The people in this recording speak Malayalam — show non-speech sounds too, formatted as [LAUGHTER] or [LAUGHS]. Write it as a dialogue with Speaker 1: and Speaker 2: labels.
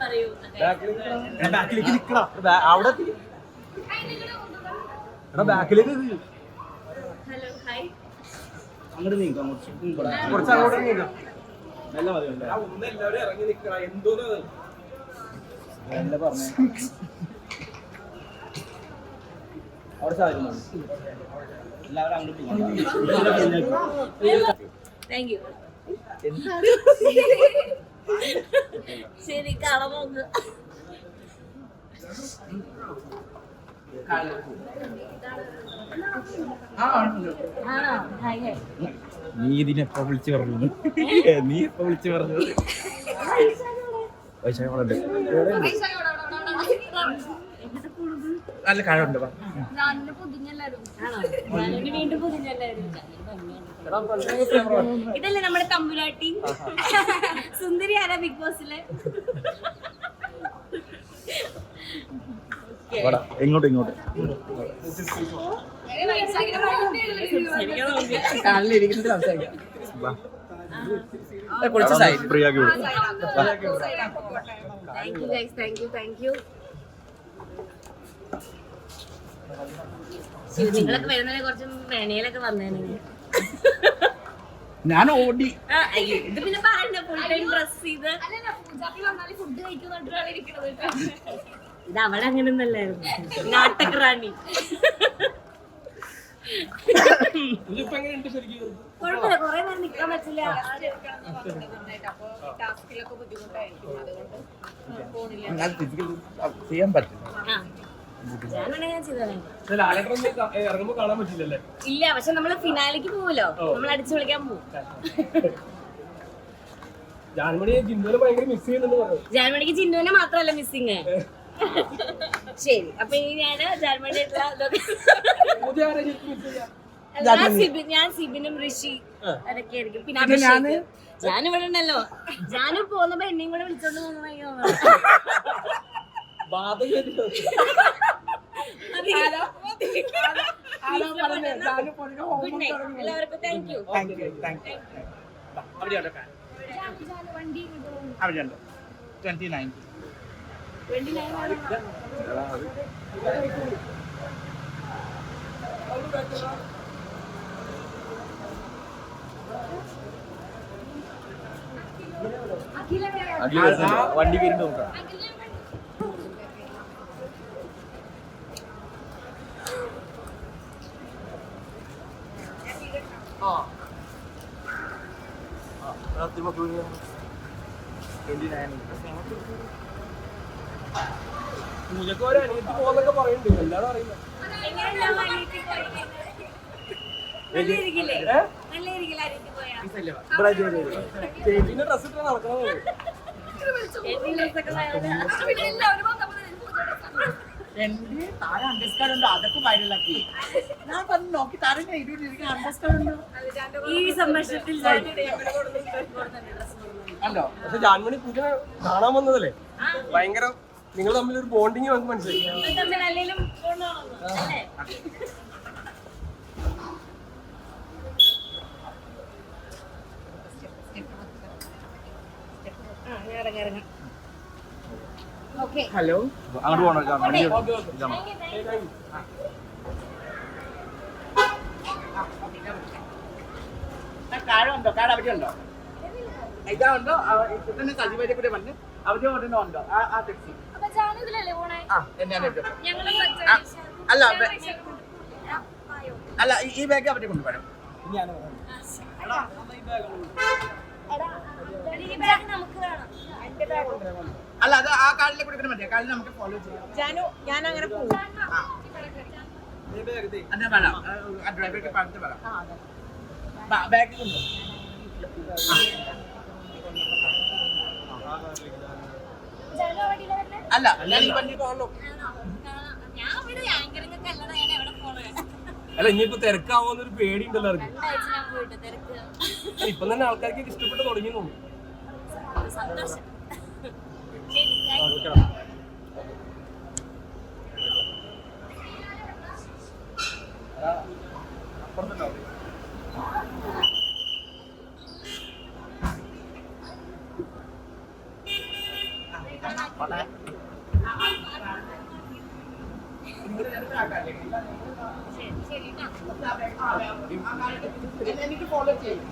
Speaker 1: പറയൂ
Speaker 2: ബാക്കിലേക്ക് നിക്കടാ അവിടെ. എടാ ബാക്കിലേക്ക് അങ്ങോട്ട് നീക്കാം കുറച്ച് കുറച്ച് അങ്ങോട്ട് നീക്കാം നല്ല മതി.
Speaker 3: ഒന്ന് എല്ലാവരും ഇറങ്ങി നിൽക്കണ എന്തോന്ന്
Speaker 2: നല്ല പറഞ്ഞു. അവിടെ സാധിക്കുന്നു എല്ലാവരും അങ്ങോട്ട്.
Speaker 1: താങ്ക് യു ശരി കളമൊന്ന് നോക്ക് ആണോ? ഇതിനെ എപ്പോ
Speaker 2: നീ വിളിച്ചു പറഞ്ഞു? നീ എപ്പോ വിളിച്ചു പറഞ്ഞു? വൈശാഖ അവിടെ ഉണ്ട്. നല്ല
Speaker 1: പൊതിഞ്ഞല്ലായിരുന്നു ഇതല്ലേ നമ്മുടെ തമ്പുരാട്ടി? സുന്ദരി ആരാ ബിഗ് ബോസിലെ?
Speaker 2: ഇങ്ങോട്ട് ഇങ്ങോട്ട്. വാ.
Speaker 4: കുറച്ച്
Speaker 2: ഫ്രീ ആക്കി വിടും
Speaker 1: നിങ്ങളൊക്കെ വരുന്നതിനെ മേനയിലൊക്കെ വന്നേനെ.
Speaker 4: ഞാൻ ഓടി.
Speaker 1: ഇത് പിന്നെ ഫുൾ ടൈം ഡ്രസ് ചെയ്ത്? ഇത് അവളെ അങ്ങനെ ഒന്നല്ലായിരുന്നു കുഴപ്പമില്ല കൊറേ നേരം നിക്കാൻ പറ്റില്ല.
Speaker 4: ചെയ്യാൻ
Speaker 1: ഇല്ല പക്ഷെ നമ്മൾ ഫിനാലേക്ക് പോവല്ലോ നമ്മൾ അടിച്ചു വിളിക്കാൻ
Speaker 3: പോവും.
Speaker 1: ജാൻമണിക്ക് ചിന്നുവിനെ മാത്രമല്ല മിസ്സിങ് ശരി അപ്പൊ ഇനി [LAUGHS] ഞാൻ
Speaker 3: ജർമ്മനിയായിട്ടുള്ള
Speaker 1: ഞാൻ സിബിൻ ഞാൻ സിബിനും ഋഷി അതൊക്കെ ആയിരിക്കും പിന്നെ അഭിഷേക്. ഞാൻ ഇവിടെ ഉണ്ടല്ലോ. ഞാനും പോകുന്നപ്പോ എന്നെയും കൂടെ വിളിച്ചോണ്ട് പോകുന്ന.
Speaker 3: ബാധ കേട്ടിട്ടോ
Speaker 1: ഗുഡ് നൈറ്റ് എല്ലാവർക്കും thank you
Speaker 4: thank you thank you അവിടെയുണ്ട് അവിടെയുണ്ട് ട്വന്റി നയൻ
Speaker 2: വണ്ടി കയറി നോക്കാം
Speaker 3: പൂജക്ക് ഒരു അനിയത്തി പോകുന്നൊക്കെ പറയുന്നുണ്ട് എല്ലാരും അറിയില്ല
Speaker 1: നല്ലായിരിക്കില്ലേ
Speaker 3: ഏ?
Speaker 1: നല്ലായിരിക്കില്ല അരിക്ക് പോയാ
Speaker 3: ചേച്ചിന്റെ ഡ്രസ് ഇട്ട് നടക്കണത്
Speaker 1: ഏതെങ്കിലും ദിവസമൊക്കെ നല്ലതാ.
Speaker 4: എന്റെ താരം അണ്ടർസ്കാർഡ് ഉണ്ടോ? അതൊക്കെ വൈറലാക്കി ഞാൻ പറഞ്ഞു നോക്കി താരം എഴുതിയിരിക്കുന്ന അണ്ടർസ്കാർഡ് ഉണ്ടോ?
Speaker 1: ഈ സംഭാഷണത്തിൽ ഞാൻ
Speaker 4: കണ്ടോ?
Speaker 3: പക്ഷെ ജാൻമണി പൂജ കാണാൻ വന്നതല്ലേ? ഭയങ്കര നിങ്ങൾ തമ്മിൽ ഒരു ബോണ്ടിങ് നമുക്ക് മനസ്സിലായി.
Speaker 4: ഹലോ?
Speaker 2: അങ്ങോട്ട് പോകണം
Speaker 4: അവിടെ ഉണ്ടോ? ഇതാ ഉണ്ടോ? ഇപ്പൊ തന്നെ സജീവായിട്ട് കൂടെ വന്ന് അവിടെ ഉണ്ടോ? ആ ആ ടാക്സി അല്ല.
Speaker 1: ആ?
Speaker 4: അല്ല ഈ- ബാഗ് അവരെ കൊണ്ടുവരാം.
Speaker 1: എടാ, ഈ ബാഗ് നമുക്ക് വേണം.
Speaker 4: അല്ല അത് ആ കാലിലെ കൊടുക്കണം മതി കാലിൽ നമുക്ക് ഫോളോ ചെയ്യാം.
Speaker 5: ജാനു ഞാൻ അങ്ങനെ പോകും
Speaker 4: ആ. ആ ഡ്രൈവർക്ക് പറഞ്ഞിട്ട് പറയാം ബാഗ് കൊണ്ടുപോകും
Speaker 1: ജാനു അവിടെ ഇല്ല വരുന്നേ?
Speaker 4: അല്ല ഞാൻ ഈ വണ്ടി കാണുള്ളൂ
Speaker 1: ആണോ? കാണാം. ഞാൻ ഇവിടെ ആങ്കറിംഗ് ഒക്കെ അല്ലടാ ഞാൻ എവിടെ
Speaker 3: അല്ല ഇനിയിപ്പോ തിരക്കാവുന്നൊരു പേടി ഉണ്ടല്ലോ ഇപ്പൊ തന്നെ ആൾക്കാർക്ക് ഇഷ്ടപ്പെട്ട് തുടങ്ങി തോന്നുന്നു.
Speaker 1: സന്തോഷം
Speaker 4: എനിക്ക് ഫോളോ ചെയ്യും